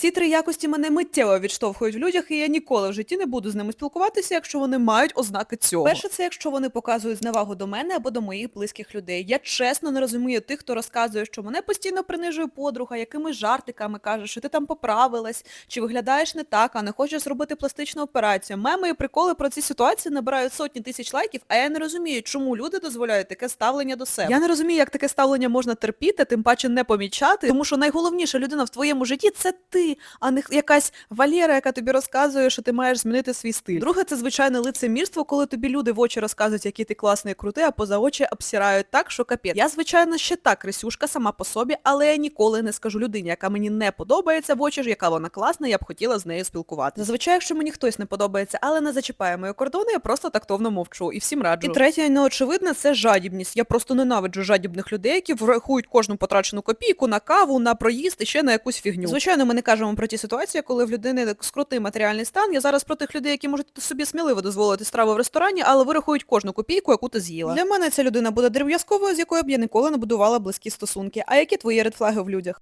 Ці три якості мене миттєво відштовхують в людях, і я ніколи в житті не буду з ними спілкуватися, якщо вони мають ознаки цього. Перше, це якщо вони показують зневагу до мене або до моїх близьких людей. Я чесно не розумію тих, хто розказує, що мене постійно принижує подруга, якимись жартиками каже, що ти там поправилась, чи виглядаєш не так, а не хочеш зробити пластичну операцію. Меми і приколи про ці ситуації набирають сотні тисяч лайків, а я не розумію, чому люди дозволяють таке ставлення до себе. Я не розумію, як таке ставлення можна терпіти, тим паче не помічати, тому що найголовніша людина в твоєму житті це ти, а не якась Валера, яка тобі розказує, що ти маєш змінити свій стиль. Друге, це звичайне лицемірство, коли тобі люди в очі розказують, який ти класний і крутий, а поза очі обсирають так, що капець. Я, звичайно, ще та крисюшка сама по собі, але я ніколи не скажу людині, яка мені не подобається в очі, ж, яка вона класна, я б хотіла з нею спілкуватися. Зазвичай, якщо мені хтось не подобається, але не зачіпає мої кордони, я просто тактовно мовчу і всім раджу. І третє, неочевидне, це жадібність. Я просто ненавиджу жадібних людей, які врахують кожну потрачену копійку на каву, на проїзд і ще на якусь фігню. Звичайно, ми не кажемо про ті ситуації, коли в людини скрутий матеріальний стан. Я зараз про тих людей, які можуть собі сміливо дозволити страву в ресторані, але вирахують кожну копійку, яку ти з'їла. Для мене ця людина буде дерев'язковою, з якою б я ніколи не будувала близькі стосунки. А які твої редфлаги в людях?